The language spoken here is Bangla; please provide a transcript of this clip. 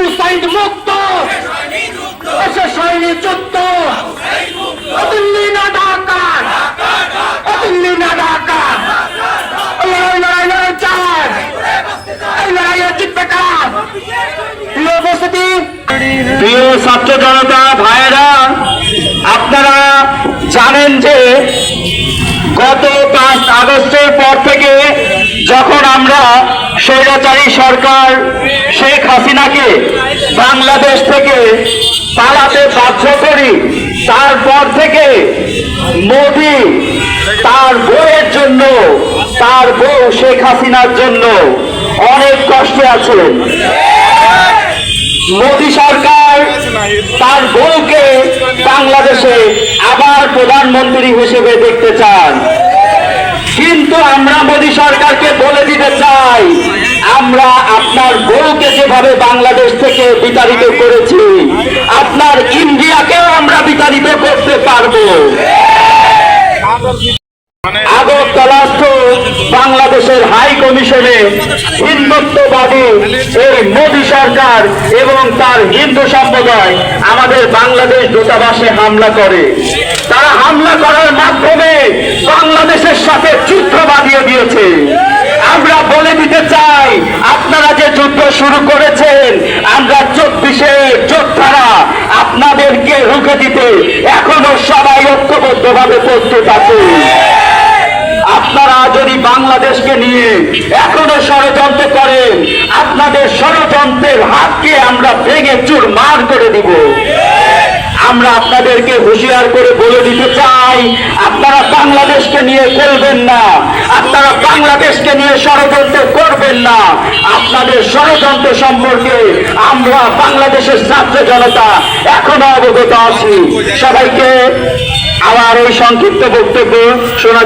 আবু সাইদ মুক্ত। না ঢাকা। দিল্লি না ঢাকা। লড়াই লড়াই লড়াই চার। এই আপনারা জানেন যে গত পাঁচ আগস্টের পর থেকে যখন আমরা স্বৈরাচারী সরকার শেখ হাসিনাকে বাংলাদেশ থেকে পালাতে বাধ্য করি। তারপর থেকে মোদি তার বউয়ের জন্য, তার বউ শেখ হাসিনার জন্য অনেক কষ্টে আছেন মোদী সরকার তার বউকে বাংলাদেশে আবার প্রধানমন্ত্রী হিসেবে দেখতে চান। কিন্তু আমরা মোদী সরকারকে বলে দিতে চাই যেভাবে বাংলাদেশ থেকে বিতাড়িত করেছি। আপনার ইন্ডিয়াকেও আমরা বিতাড়িত করতে পারব। বাংলাদেশের হাই কমিশনে হিন্দুত্ববাদী এই মোদী সরকার এবং তার হিন্দু সম্প্রদায় আমাদের বাংলাদেশ দূতাবাসে হামলা করে। তারা হামলা করার মাধ্যমে বাংলাদেশের সাথে যুদ্ধ বাঁধিয়ে দিয়েছে আমরা বলে দিতে চাই আপনারা যে যুদ্ধ শুরু করেছেন। আমরা চব্বিশে যোদ্ধারা আপনাদেরকে রুখে দিতে এখনও সবাই ঐক্যবদ্ধভাবে প্রস্তুত আছে। আপনারা যদি বাংলাদেশকে নিয়ে এখনও ষড়যন্ত্র করেন, আপনাদের ষড়যন্ত্রের হাতকে আমরা ভেঙে চুর মার করে দিব। আমরা আপনাদেরকে হুঁশিয়ার করে বলে দিতে চাই, আপনারা বাংলাদেশকে নিয়ে খেলবেন না। আপনারা বাংলাদেশকে নিয়ে ষড়যন্ত্র করবেন না। আপনাদের ষড়যন্ত্র সম্পর্কে আমরা বাংলাদেশের ছাত্র জনতা এখনও অবগত আছি। সবাইকে আবার ওই সংক্ষিপ্ত বক্তব্য শোনা